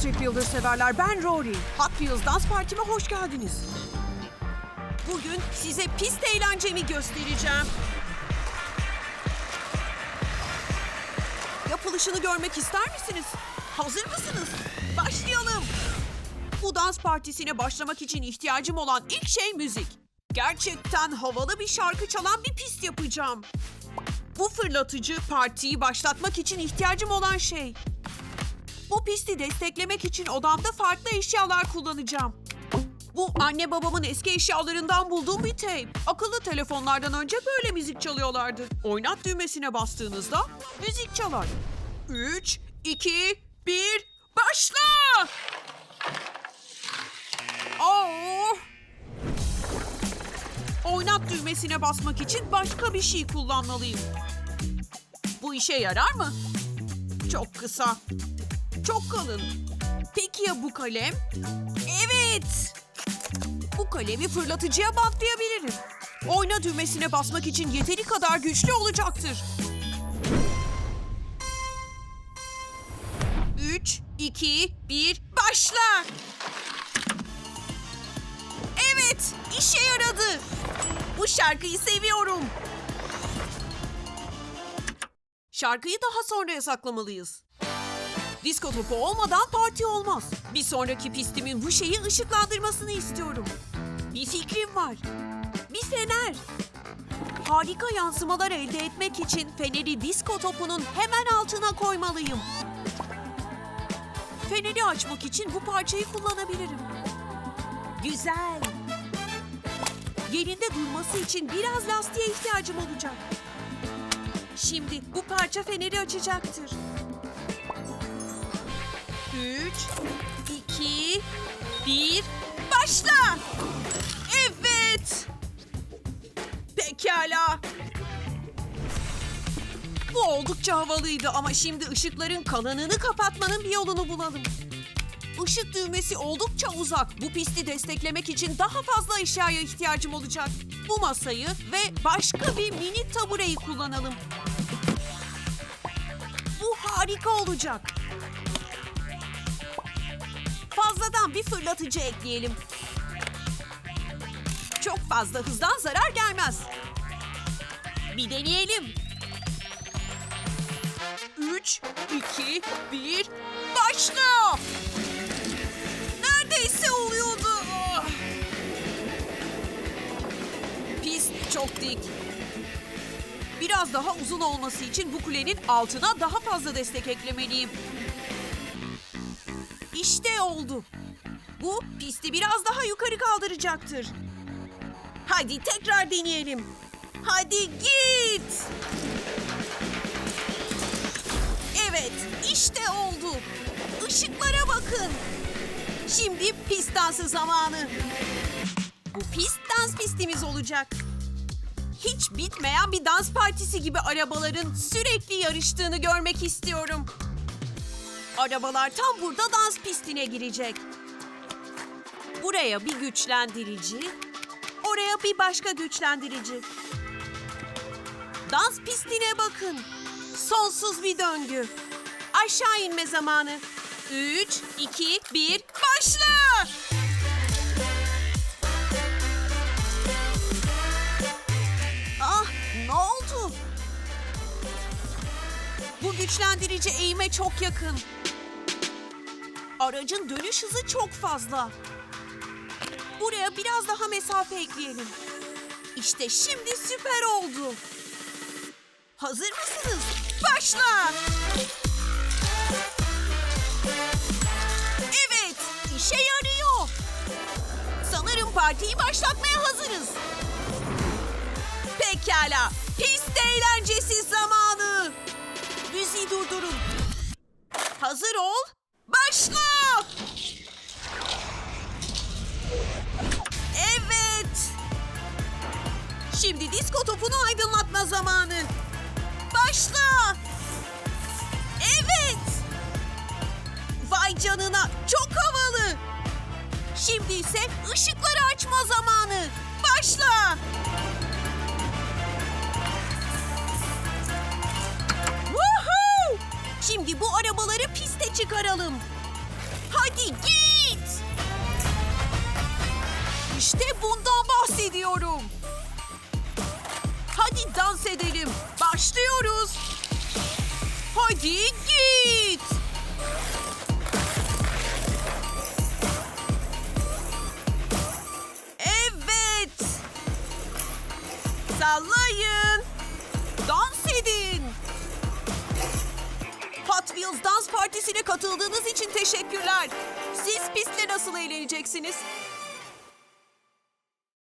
Selam severler. Ben Rory. Hot Wheels dans partime hoş geldiniz. Bugün size pist eğlencemi göstereceğim. Yapılışını görmek ister misiniz? Hazır mısınız? Başlayalım. Bu dans partisine başlamak için ihtiyacım olan ilk şey müzik. Gerçekten havalı bir şarkı çalan bir pist yapacağım. Bu fırlatıcı partiyi başlatmak için ihtiyacım olan şey. Bu pisti desteklemek için odamda farklı eşyalar kullanacağım. Bu anne babamın eski eşyalarından bulduğum bir tape. Akıllı telefonlardan önce böyle müzik çalıyorlardı. Oynat düğmesine bastığınızda müzik çalar. 3, 2, 1, başla! Oo! Oynat düğmesine basmak için başka bir şey kullanmalıyım. Bu işe yarar mı? Çok kısa. Çok kalın. Peki ya bu kalem? Evet. Bu kalemi fırlatıcıya bantlayabilirim. Oyna düğmesine basmak için yeteri kadar güçlü olacaktır. 3, 2, 1, başla! Evet, işe yaradı. Bu şarkıyı seviyorum. Şarkıyı daha sonraya saklamalıyız. Disko topu olmadan parti olmaz. Bir sonraki pistimin bu şeyi ışıklandırmasını istiyorum. Bir fikrim var. Bir fener. Harika yansımalar elde etmek için feneri disko topunun hemen altına koymalıyım. Feneri açmak için bu parçayı kullanabilirim. Güzel. Yerinde durması için biraz lastiğe ihtiyacım olacak. Şimdi bu parça feneri açacaktır. 3, 2, 1, başla! Evet! Pekala. Bu oldukça havalıydı ama şimdi ışıkların kalanını kapatmanın bir yolunu bulalım. Işık düğmesi oldukça uzak. Bu pisti desteklemek için daha fazla eşyaya ihtiyacım olacak. Bu masayı ve başka bir mini tabureyi kullanalım. Bu harika olacak. Fazladan bir fırlatıcı ekleyelim. Çok fazla hızdan zarar gelmez. Bir deneyelim. 3, 2, 1, başla! Neredeyse oluyordu. Pist çok dik. Biraz daha uzun olması için bu kulenin altına daha fazla destek eklemeliyim. İşte oldu. Bu pisti biraz daha yukarı kaldıracaktır. Hadi tekrar deneyelim. Hadi git. Evet, işte oldu. Işıklara bakın. Şimdi pist dansı zamanı. Bu pist dans pistimiz olacak. Hiç bitmeyen bir dans partisi gibi arabaların sürekli yarıştığını görmek istiyorum. Arabalar tam burada dans pistine girecek. Buraya bir güçlendirici, oraya bir başka güçlendirici. Dans pistine bakın. Sonsuz bir döngü. Aşağı inme zamanı. 3, 2, 1, başla! Ah, ne oldu? Bu güçlendirici eğime çok yakın. Aracın dönüş hızı çok fazla. Buraya biraz daha mesafe ekleyelim. İşte şimdi süper oldu. Hazır mısınız? Başla! Evet, işe yarıyor. Sanırım partiyi başlatmaya hazırız. Pekala, pist eğlencesi zamanı. Müziği durdurun. Hazır ol, başla! Şimdi disko topunu aydınlatma zamanı. Başla! Evet! Vay canına çok havalı. Şimdi ise ışıkları açma zamanı. Başla! Woohoo! Şimdi bu arabaları piste çıkaralım. Hadi git! İşte bundan bahsediyorum. Hadi dans edelim. Başlıyoruz. Hadi git! Evet. Sallayın. Dans edin. Hot Wheels Dans Partisi'ne katıldığınız için teşekkürler. Siz pistte nasıl eğleneceksiniz?